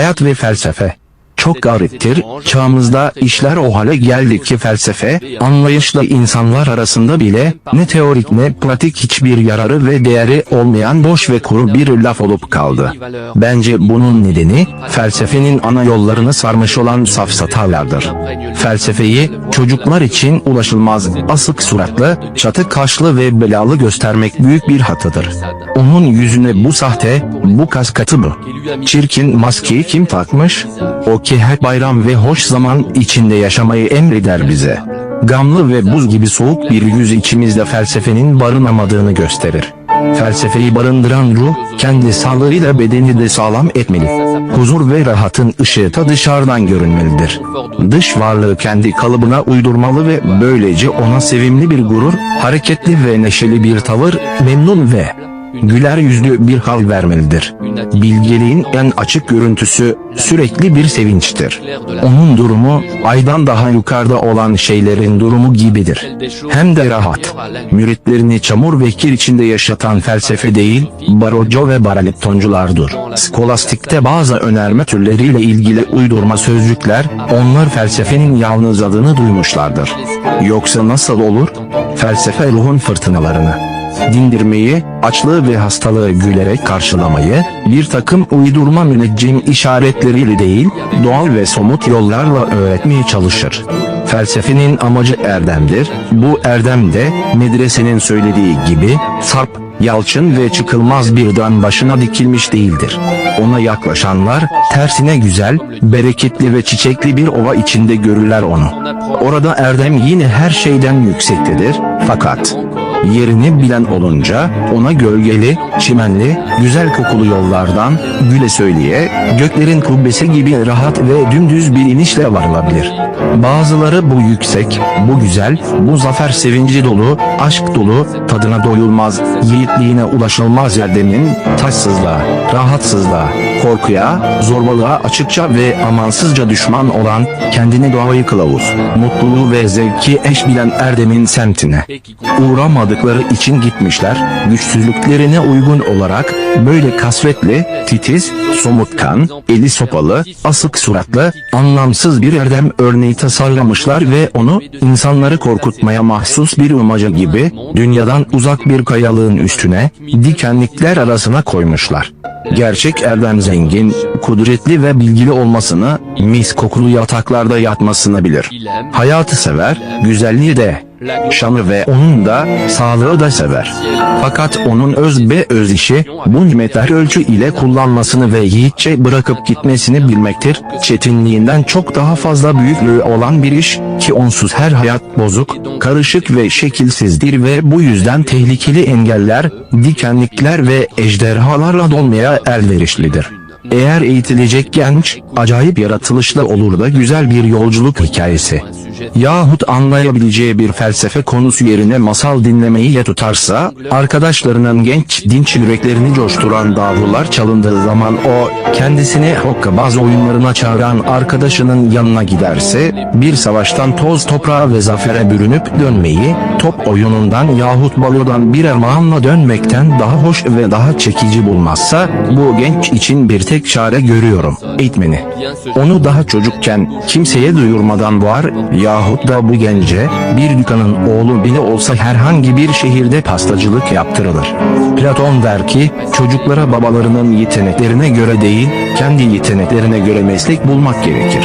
Hayat ve felsefe. Çok gariptir, çağımızda işler o hale geldi ki felsefe, anlayışlı insanlar arasında bile, ne teorik ne pratik hiçbir yararı ve değeri olmayan boş ve kuru bir laf olup kaldı. Bence bunun nedeni, felsefenin ana yollarını sarmış olan safsatalardır. Felsefeyi, çocuklar için ulaşılmaz, asık suratlı, çatı kaşlı ve belalı göstermek büyük bir hatadır. Onun yüzüne bu sahte, bu kaskatı mı? Çirkin maskeyi kim takmış? O ki her bayram ve hoş zaman içinde yaşamayı emreder bize. Gamlı ve buz gibi soğuk bir yüz içimizde felsefenin barınamadığını gösterir. Felsefeyi barındıran ruh, kendi sağlığıyla bedeni de sağlam etmeli. Huzur ve rahatın ışığı da dışarıdan görünmelidir. Dış varlığı kendi kalıbına uydurmalı ve böylece ona sevimli bir gurur, hareketli ve neşeli bir tavır, memnun ve güler yüzlü bir hal vermelidir. Bilgeliğin en açık görüntüsü sürekli bir sevinçtir. Onun durumu aydan daha yukarıda olan şeylerin durumu gibidir. Hem de rahat. Müritlerini çamur ve kir içinde yaşatan felsefe değil, baroco ve baraleptonculardır. Skolastikte bazı önerme türleriyle ilgili uydurma sözcükler, onlar felsefenin yalnız adını duymuşlardır. Yoksa nasıl olur? Felsefe ruhun fırtınalarını dindirmeyi, açlığı ve hastalığı gülerek karşılamayı, bir takım uydurma müneccim işaretleriyle değil, doğal ve somut yollarla öğretmeye çalışır. Felsefenin amacı erdemdir, bu erdem de, medresenin söylediği gibi, sarp, yalçın ve çıkılmaz bir dağın başına dikilmiş değildir. Ona yaklaşanlar, tersine güzel, bereketli ve çiçekli bir ova içinde görürler onu. Orada erdem yine her şeyden yüksektedir, fakat yerini bilen olunca ona gölgeli, çimenli, güzel kokulu yollardan güle söyleye göklerin kubbesi gibi rahat ve dümdüz bir inişle varılabilir. Bazıları bu yüksek, bu güzel, bu zafer sevinci dolu, aşk dolu, tadına doyulmaz, yiğitliğine ulaşılmaz yerdemin taşsızlığa, rahatsızlığa, korkuya, zorbalığa açıkça ve amansızca düşman olan kendine doğayı kılavuz, mutluluğu ve zevki eş bilen Erdem'in semtine uğramadıkları için gitmişler, güçsüzlüklerine uygun olarak böyle kasvetli, titiz, somutkan, eli sopalı, asık suratlı, anlamsız bir erdem örneği tasarlamışlar ve onu insanları korkutmaya mahsus bir imajı gibi dünyadan uzak bir kayalığın üstüne dikenlikler arasına koymuşlar. Gerçek erdem zengin, kudretli ve bilgili olmasını, mis kokulu yataklarda yatmasını bilir. Hayatı sever, güzelliği de, şanı ve onun da sağlığı da sever. Fakat onun öz be öz işi bu nimetler ölçü ile kullanmasını ve yiğitçe bırakıp gitmesini bilmektir. Çetinliğinden çok daha fazla büyüklüğü olan bir iş ki onsuz her hayat bozuk, karışık ve şekilsizdir ve bu yüzden tehlikeli engeller, dikenlikler ve ejderhalarla dolmaya elverişlidir. Eğer eğitilecek genç, acayip yaratılışlı olur da güzel bir yolculuk hikayesi. Yahut anlayabileceği bir felsefe konusu yerine masal dinlemeyi ya tutarsa, arkadaşlarının genç dinç yüreklerini coşturan davullar çalındığı zaman o, kendisini hokkabaz oyunlarına çağıran arkadaşının yanına giderse, bir savaştan toz toprağa ve zafere bürünüp dönmeyi, top oyunundan yahut balodan bir armağanla dönmekten daha hoş ve daha çekici bulmazsa, bu genç için bir tek çare görüyorum, eğitmeni. Onu daha çocukken kimseye duyurmadan var yahut da bu gence bir dükkanın oğlu bile olsa herhangi bir şehirde pastacılık yaptırılır. Platon der ki çocuklara babalarının yeteneklerine göre değil kendi yeteneklerine göre meslek bulmak gerekir.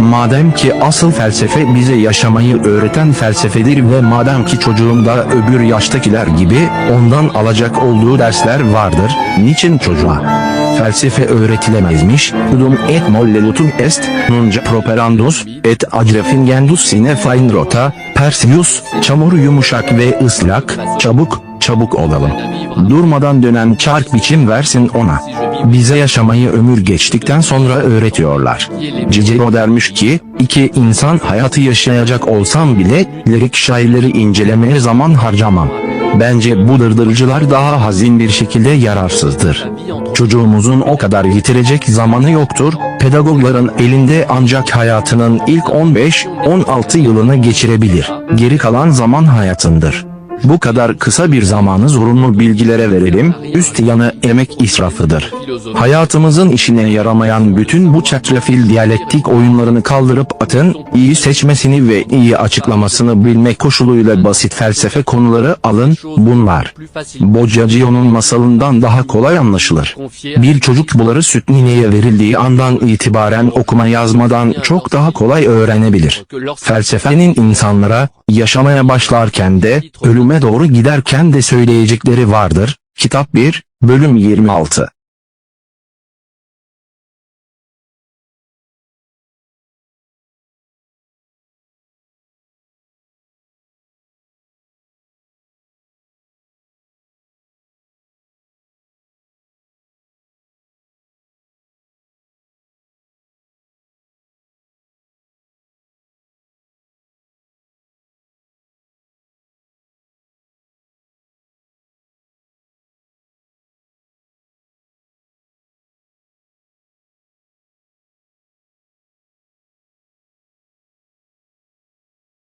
Madem ki asıl felsefe bize yaşamayı öğreten felsefedir ve madem ki çocuğumda öbür yaştakiler gibi ondan alacak olduğu dersler vardır, niçin çocuğa? Felsefe öğretilemezmiş. Dum et molle lutum est, nunca properandus, et adrefingendus sine fain rota, persius, çamur yumuşak ve ıslak, çabuk, çabuk olalım. Durmadan dönen çark biçim versin ona. Bize yaşamayı ömür geçtikten sonra öğretiyorlar. Cicero dermiş ki, iki insan hayatı yaşayacak olsam bile, lirik şairleri incelemeye zaman harcamam. Bence bu dırdırıcılar daha hazin bir şekilde yararsızdır. Çocuğumuzun o kadar yitirecek zamanı yoktur, pedagogların elinde ancak hayatının ilk 15-16 yılını geçirebilir. Geri kalan zaman hayatındır. Bu kadar kısa bir zamanı zorunlu bilgilere verelim, üst yanı emek israfıdır. Hayatımızın işine yaramayan bütün bu çetrefil diyalektik oyunlarını kaldırıp atın, iyi seçmesini ve iyi açıklamasını bilmek koşuluyla basit felsefe konuları alın, bunlar. Boccacio'nun masalından daha kolay anlaşılır. Bir çocuk buları süt nineye verildiği andan itibaren okuma yazmadan çok daha kolay öğrenebilir. Felsefenin insanlara, yaşamaya başlarken de, ölüme doğru giderken de söyleyecekleri vardır. Kitap 1, Bölüm 26